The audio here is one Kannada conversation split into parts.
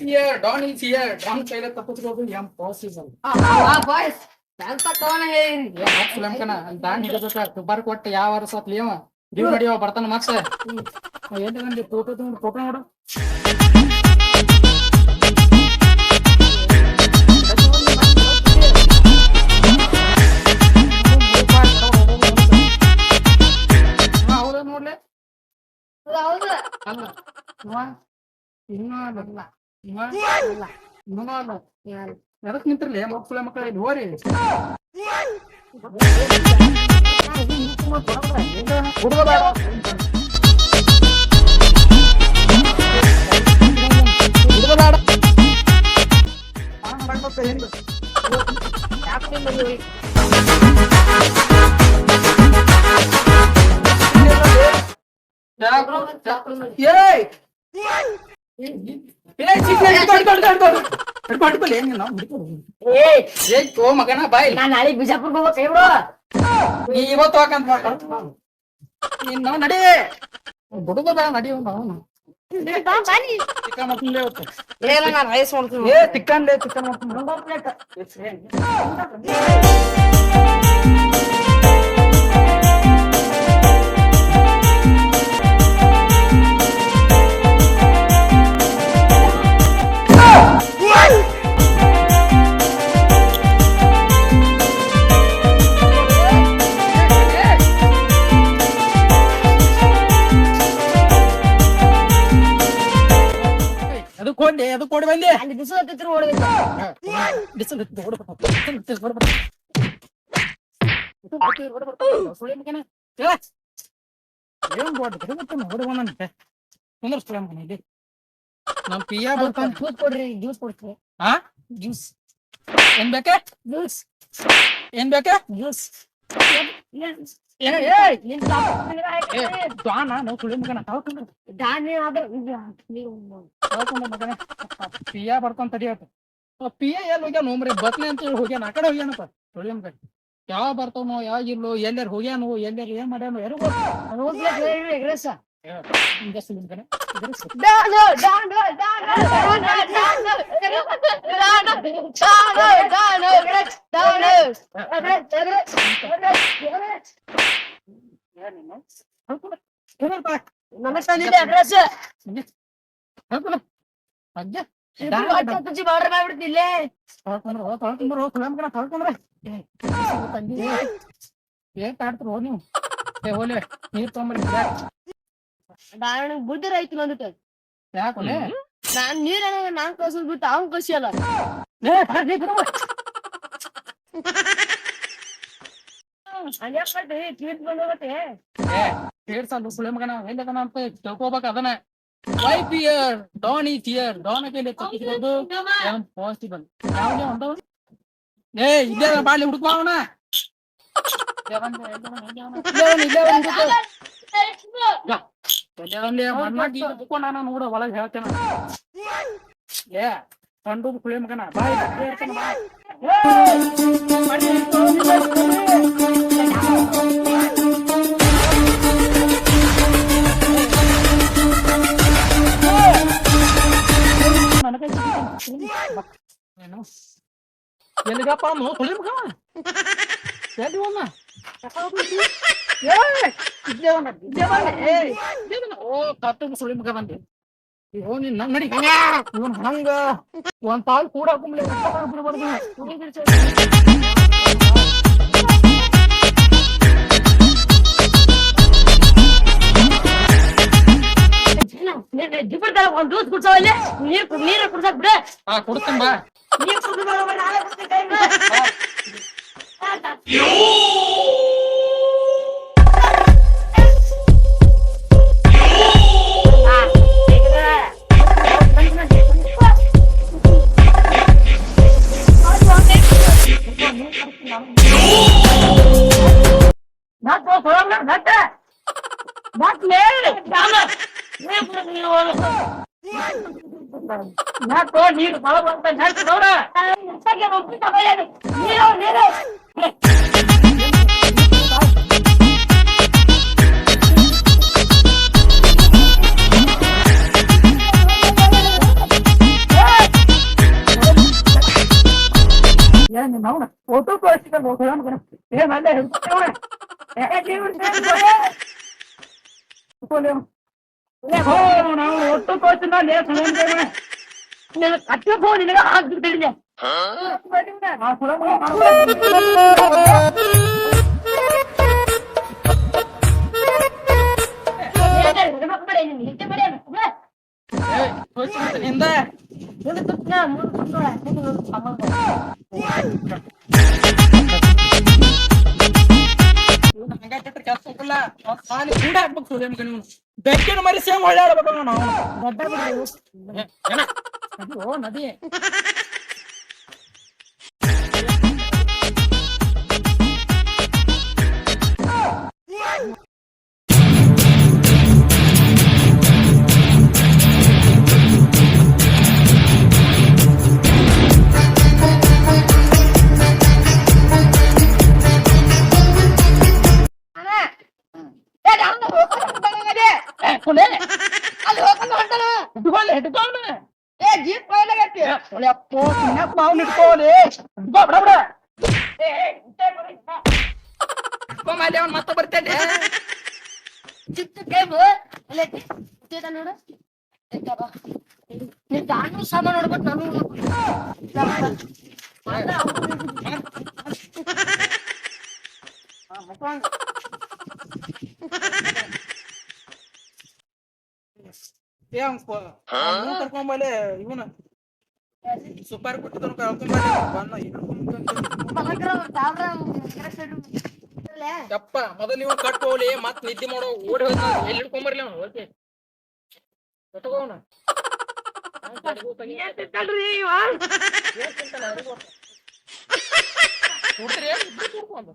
Here Don is here Don ಕೈಲ ತಪ್ಪಿಸ್ಬೋದು ಎಂ ಪಾಸಿಬಲ್ ಬಾಯ್ಸ್ ಎಂತ ಕವನ ಲಂಕನ ತುಬಾರ್ ಕೊಟ್ಟು ಯಾವ ವರ್ಷ ದಿವ್ ನಡಿಯವ ಬರ್ತಾನ ಮತ್ತೆ ಎಲ್ಲಿ ಬಂದಿ ಫೋಟೋ ತಗೊಂಡು ಫೋಟೋ ನೋಡು. ಹೌದ ನೋಡ್ಲೆ? ಹೌದು. ಅಲ್ಲ ಇವ ಇನ್ನೂ ಅಲ್ಲ. ಎದಕ್ ನಿಂತಿರ್ಲಿ? ಮಕ್ಕಳ ಮಕ್ಕಳ ಇಲ್ಲಿ ಹೋರಿ. ಏಯ್! ನಾವು ಮಗನ ಬಾಯ್ ನಾನ್ ನಾಳೆ ಬಿಜಾಪುರ್ ಹೋಗ್ಬೇಕು ಬಿಡು. ನೀ ಇವತ್ತು ಹಾಕಂತ ನೀನ್ ನಾವು ನಡಿ. ಬಿಡುದ ಬೇಡ ನಡಿ ಅವನು ಚಿಕನ್ ಚಿಕನ್ ಏನ್ ಬಿಸಿಲು ಬಿಡ್ಬಿಟ್ಟು ಹೊಡ್ಬ ನನ್ಗೆ. ಕುಂದ್ರ್ ಸುಳಿ ಮಗನೇ ಇಲ್ಲಿ. ನಮ್ ಪಿಯಾ ಬರ್ತಾನ ಜ್ಯೂಸ್ ಕೊಡ್ರಿ ಜ್ಯೂಸ್ ಕೊಡ್ತೀವಿ. ಹಾ ಜ್ಯೂಸ್ ಏನ್ ಬೇಕೆ? ಜ್ಯೂಸ್ ಏನ್ ಬೇಕೆ? ಜ್ಯೂಸ್ ದ್ವಾನ ನಾವು ಸುಳಿ ಮಗನ ತಾಳ್ಕೊಂಡ್ರೆ ಧಾನ್ಯ ಆದ್ರೆ ನೀವು ತಾಳ್ಕೊಂಡ್ರೆ ಮಗನೇ ಪಿಯ ಬರ್ತಾನ ತಡಿಯತ್ತ ಪಿಯ ಎಲ್ಲಿ ಹೋಗ್ಯಾನ ನೋಮ್ರಿ ಬತ್ನೆ ಅಂತ ಹೇಳಿ ಹೋಗ್ಯಾನ? ಆ ಕಡೆ ಹೋಗ್ಯಾನಪ್ಪ. ಸುಳಿ ಮಗ ಯಾವ ಬರ್ತಾವನೋ ಯಾವ ಇಲ್ಲೋ ಎಲ್ಲಾರ ಹೋಗ್ಯಾನೋ ಎಲ್ಲಾರ ಏನ್ ಮಾಡ್ಯಾನೋ ಯಾರು ಹೋಗ್ಬೇಕು ಹೇಳಿ ಎಗ್ರೆಸ. ಹಿಂಗೆ ಸುಳಿ ಅಜ್ಜ. ಬಾರ್ಡರ್ ಮಾಡ್ಬಿಡ್ತಿಲ್ಲೇ ತೊಳ್ಕೊಂಡ್ರು, ತೊಳ್ಕೊಂಡ್ರು, ಮಗನ ತೊಳ್ಕೊಂಡ್ರೆ. ಏ, ತಂಗಿ. ಏಟ್ ಆಡ್ತೀರೋ ನೀವು? ಏ ಹೋಲೆ ನೀರ್ ತೊಗೊಂಬರ್ರಿ ನಾನು ಬುದ್ಧಿ ರೈತ ಯಾಕೊಲೆ ನಾನ್ ನೀರ ನಾನ್ ಕಳ್ಸೋದ್ ಬಿಟ್ಟು ಅವ್ನ್ ಕಳ್ಸಿಯಲ್ಲ. ಕೇಳ್ಸಲ್ಲ ಸುಳಿ ಮಗನ. ಎಲ್ಲದನ ಅಂತ ತಿಳ್ಕೊಬೇಕು ಅದನ್ನ. Wife here Don is here Don ಕೈಲಿ ತಪ್ಪಿಸಿರೋದು ಪಾಸಿಬಲ್ ಯಾವ್ದೇ ಒಂದವ ಏ ಇಲ್ಲೇ ಬಾಳಿ ಹುಡುಕ್ ಅವನ ನೋಡ ಒಳಗೆ ಹೇಳ್ತೇನೆ ಏ ಕಂಡು ಕುಳಿ ಮಗನ ಬಾಯ್ ಹೇಳ್ತೇನೆ ನನಗೆ ಎಲ್ಲಿಗಪ್ಪ ನೋ ಸುಳಿ ಮಗ ಎಲ್ಲಿ ಹೋಮ ಓ ಕತ್ತು ಸುಳಿ ಮಗ ಬಂದೆ ಓ ನೀನ್ ನಂಗ್ ನಡಿ ಇವನ್ ಹಂಗ ಒಂದ್ ತಾಳ್ ಕೂಡ ಹಾಕೊಂಬ್ಲೆ ಜಿಬ್ಬರ್ತಾರ ಒಂದ್ ದೂತ್ ಕುಡ್ಸೋ ಇಲ್ಲಿ ನೀರ್ ಕುಡ್- ನೀರ್ ಕುಡ್ಸಕ್ ಬಿಡ ಹಾ ಕೊಡ್ತೀನಿ ಬಾ ನೀರ್ ಕುಡ್ದು ಬರೋಬ್ಬರ ನಾಳೆ ಬರ್ತೀನಿ ಕೈಯಿಂದ. ಆ, ಹೇಗಿದೆ? ನಟ್ ಹೋಗ್ ಹೊರಗ್ ನಟ್, ನಟ್. ನಟ್ ಲೇ, ದಾಮ. ನಾಕೋ ನೀರು ಬಳ ಬಂತ ನಡ್ಸಿದವ್ರ ನೀರು ನೀರು ನಾವು ಫೋಟೋ ತೋರಿಸ್ಕೊಂಡು ಹೋಗೋಣ ಮಗನ ಏ ಮಲ್ಲ ಹೇಳ್ತೇವೆ ಏ ಜೀವ ಹಿಡ್ಕೊಂಡೆ ಓ ನಾವು ಒಟ್ಟು ಕೋಚಿನ ಲೇ ಸುಳ್ಳ ಮಗನ ನಿನ್ನ ಕಟ್ಟಿ ಫೋನ್ ನಿನಗೆ ಹಾಕ್ಬಿಟ್ಟಿಲ್ಲ ಆ ಸುಳ್ಳ ಮಗನ ಏಯ್ ಕೋಚ್ ಹಿಂದ ಇವ್ನ ಹಂಗಾಟಿಟ್ರೆ ಕೆಲ್ಸ ಹೋಗಲ್ಲ ಅವ್ನ್ ಖಾಲಿ ಕೂಡ ಹಾಕ್ಬೇಕು ಸುಳ್ಯ ಮಗನ ಇವ್ನು ಬೆಕ್ಕಿನ ಮರಿ ಸೇಮ್ ಒಳ್ಳೆ ನಾವು ದೊಡ್ಡ ಏನ? ಅದು ಅಲ್ಲಿ ಏ, ಸುಳ್ಳೆ. ಹಿಡ್ಕೊಳ್ಳಿ, ಹಿಡ್ಕೊಂಡು ಏ, ಸುಳ್ಯಪ್ಪ, ಸುಮ್ನ್ಯಾಕ್ ಮಾವ್ನ ಹಿಡ್ಕೊಳ್ಳಿ. ಹಿಡ್ಕೊ, ಬಿಡ, ಬಿಡ. ಹಿಡ್ಕೊ ಮಾಲೆ, ಅವ್ನ್ ಮತ್ತೆ ಬರ್ತಾನೆ. ಸಾಮಾನು ನೋಡು. ನಾನು ಏ, ಸಾಮಾನು ನೋಡ್ಬಿಟ್ಟು ಅವ್ನ್ ಕರ್ಕೊಂಬಲೆ, ಇವನ. ಸೂಪರ್ ಇಲ್ಲ ಯಪ್ಪ ಮೊದಲು ನೀವು ಕಟ್ ಹೋಗ್ಲಿ ಮತ್ ನಿದ್ದೆ ಮಾಡೋ ಓಡಿ ಹೋದ ಎಲ್ಲಿ ಹಿಡ್ಕೊಂಬರ್ಲಿ ಅವನು? ಓಕೆ. ಕಟ್ಕೋನ ಪುಣ್ಯಾತ್ಮ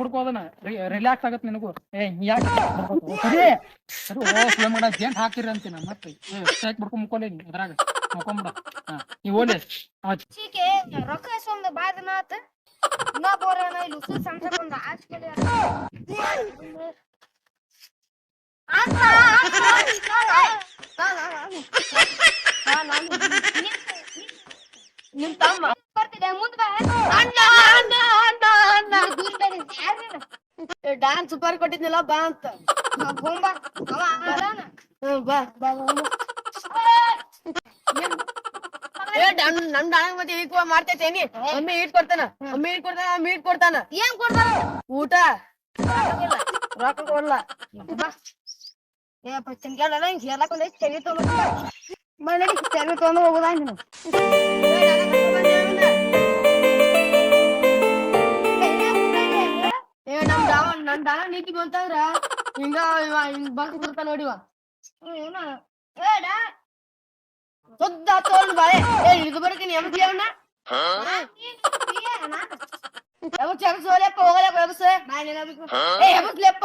ಬಿಡ್ಕೋದನ ರಿಲ್ಯಾಕ್ಸ್ ಆಗತ್ ನಿನಗೂ ಏ ಯಾಕೆ ಮಾಡ ಜೇಂಟ್ ಹಾಕಿರಿ ಅಂತೀನಿ ಮತ್ತೆ ಟೈಕ್ ಬಿಡ್ಕೊಂಡ್ ಮುಕ್ಕೋಲಿ ನೀ ಮುಕ್ಕೊಂಬಿಡ ನೀವ್ ಓಲಿ ಚೀಕೆ ರೊಕ್ಕ ಇಸ್ಕೊಂಡ್ ಬಾದ ಮಾತ ನಾ ನಿಮ್ ತಮ್ಮ ಬರ್ತಿದೆ ಮುಂದ್ ಅಣ್ಣ ಅಣ್ಣ ಅಣ್ಣ ಅಣ್ಣ ಡ್ಯಾನ್ಸ್ ಸೂಪರ್ ಕೊಟ್ಟಿದ್ನಲ್ಲ ಬಾ ಅಂತ. ಬಾ ಬಾ ನನ್ ಡ್ಯಾನ್ಸ್ ಮತ್ತೆ ಈಗ ಮಾಡ್ತೈತೇನಿ ಅಮ್ಮಿ ಈಟ್ ಕೊಡ್ತಾನ. ಅಮ್ಮಿ ಈಟ್ ಕೊಡ್ತಾನ ಅಮ್ಮಿ ಈಟ್ ಕೊಡ್ತಾನ. ಏನ್ ಕೊಡ್ತಾರ ಊಟ? ರೊಕ್ಕ ಕೊಡ್ಲ. ಏ ತಿನ್ಕಲ್ಲ ಹಿಂಗ್ ಹೇಳಕ್ ಒಂದ್ ತೆಗಿ ತಗೊಂಡ್ ಮನೆ ಚಳಿ ತಗೊಂಡ್ ಹೋಗುದಾ ನನ್ ಡಾನ ನೀತಿ ಬಂತಂದ್ರ ಹಿಂಗ ಇವ ಹಿಂಗ್ ಬಂದ್ ಬಿಡ್ತಾನ ನೋಡಿವ ಸುದ್ದ ತೋಲ್ ಬಾಳೆ. ಏ ಇದು ಬರ್ತೀನಿ ಎಮ್ಸಿ ಅವನ ಹೋಗ್ಲಪ್ಪ ಹೋಗಲಪ್ಪ ಎಮ್ಸ ಏ ಎಮ್ಸ್ಲೆಪ್ಪ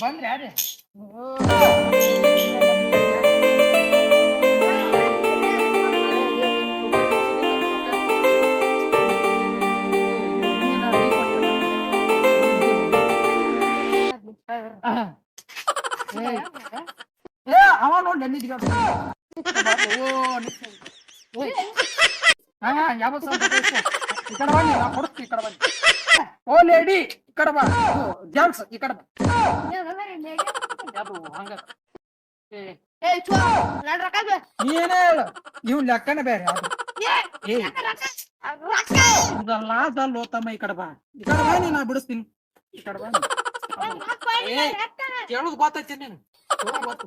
ಬಂದ್ರಿ ಯಾರೇ ಹಾ ಯಾವ ಈ ಕಡೆ ಬನ್ನಿ ನಾ ಕೊಡ್ತೀನಿ ಈ ಕಡೆ ಬನ್ನಿ. ಓ ಲೇಡಿ ಈ ಕಡೆ ಬಾ. ಜೆಂಟ್ಸ್ ಈ ಕಡೆ ಬಾ. ಅದು ಹಂಗ. ನನ್ ಹೇಳು. ಇವ್ ಲೆಕ್ಕನೇ ಬೇರೆ ಅದು. ಏ ಇದಲ್ಲ ಅದಲ್ಲ ತಮ್ಮ ಈ ಕಡೆ ಬಾ. ಈ ಕಡೆ ಬಾ ನಾ ಬಿಡಿಸ್ತೀನಿ. ಈ ಕಡೆ ಬಾ ಕೇಳೋದು ಗೊತ್ತೈತಿ ನೀನು ಗೊತ್ತು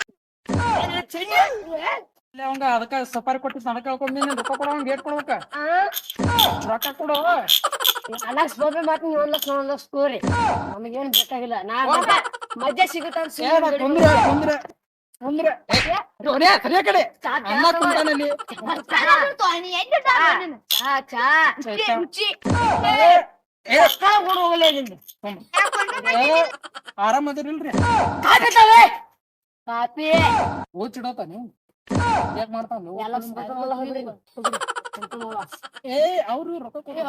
ಇಲ್ಲ ಅವಂಗ ಅದಕ್ಕ ಸಫಾರಿ ನನಗೆ ಕೇಳ್ಕೊಂಡ್ ನೀನು ರೊಕ್ಕ ಕೊಡೋ ಅವ್ನ್ ಗೇಟ್ ಕೊಡ್ಬೇಕ. ರೊಕ್ಕ ಕೊಡು. ಲಕ್ಷ ರೂಪಾಯಿ ಮಾತು ಲಕ್ಷ ಏಳು ಲಕ್ಷ ಸ್ಕೋರಿ ನಮಗೇನು ಬೇಕಾಗಿಲ್ಲ. ನಾ ಮಧ್ಯ ಸಿಗುತ್ತಂತ ಏನ ಕುಂದ್ರೆ ಕುಂದ್ರೆ. ಕುಂದ್ರೆ. ರೋನೇ ಸರಿಯ ಕಡೆ. ಅನ್ನ ಕುಂತಾನಲ್ಲಿ ಚಾ ಚಾ ರುಚಿ ಕೊಡು ಕಾಪಿ. ಓದ್ ಚಿಡೋತ ನೀವು ಯಾಕೆ ಮಾಡ್ತಾನ. ಏ ಅವ್ರು ರೊಕ್ಕ ಕೊಡು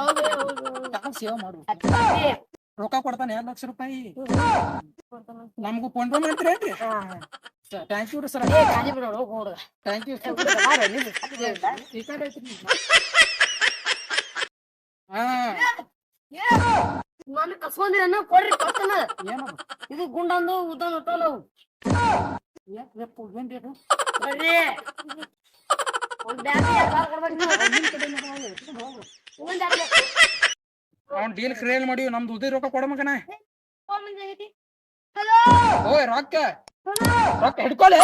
ಸೇವೆ ಮಾಡು ರೊಕ್ಕ ಕೊಡ್ತಾನೆ ಎರಡ್ ಲಕ್ಷ ರೂಪಾಯಿ. ನಮಗೂ phone pay ಮಾಡ್ತೀರೇನ್ರಿ thank you sir. Thank you ನಾನು ಕಸ್ಕೊಂಡಿರನ್ನ ಕೊಡ್ರಿ ಕೊಡ್ತಾನ. ಇದು ಗುಂಡಂದು ಉದ್ದ ನಾವು ಯಾಕೆ ಏನ್ ಬರ್ರಿ. ಒಂದ್ ಬ್ಯಾಗ್ ಬೇಕು? ಅವ್ನ್ ಡೀಲ್ ಕ್ರಿಯೇಟ್ ಮಾಡಿ ನಮ್ದು ಉದಿ ರೊಕ್ಕ ಕೊಡ ಮಗನ. ಹಲೋ ಓಯ್ ರೊಕ್ಕ ರೊಕ್ಕ ಹಿಡ್ಕೊಳೆ